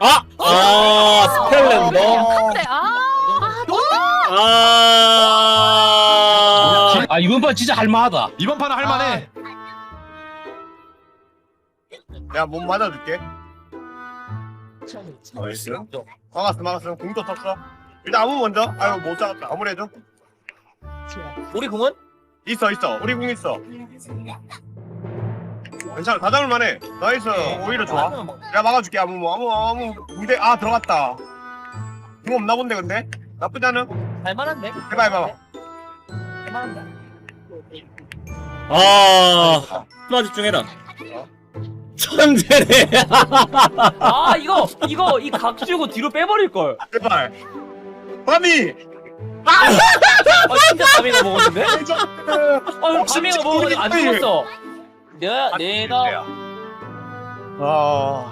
아! 아, 스펠렌더? 한대 아. 아. 아 이번 판 진짜 할만하다. 이번 판은 할만해. 내가 몸 맞아줄게. 나이스. 막았어, 막았어. 공도 쳤어. 일단 아무 먼저. 아유, 못 잡았다. 아무래도. 우리 궁은? 있어, 있어. 우리 궁 있어. 괜찮아. 다 잡을 만해. 나이스. 오히려 좋아. 내가 막아줄게. 아무, 뭐, 아무, 아무. 무대, 아, 들어갔다. 궁 없나 본데, 근데? 나쁘지 않은? 할만한데? 해봐, 해봐. 할만한데? 아. 하나 집중해라. 천재네. 아 이거 이거 이각 쥐고 뒤로 빼버릴 걸. 제발. 밤이! 아 진짜 밤이가 먹었는데? 아 밤이가 먹었는데 안 죽었어. 내가 내가 아.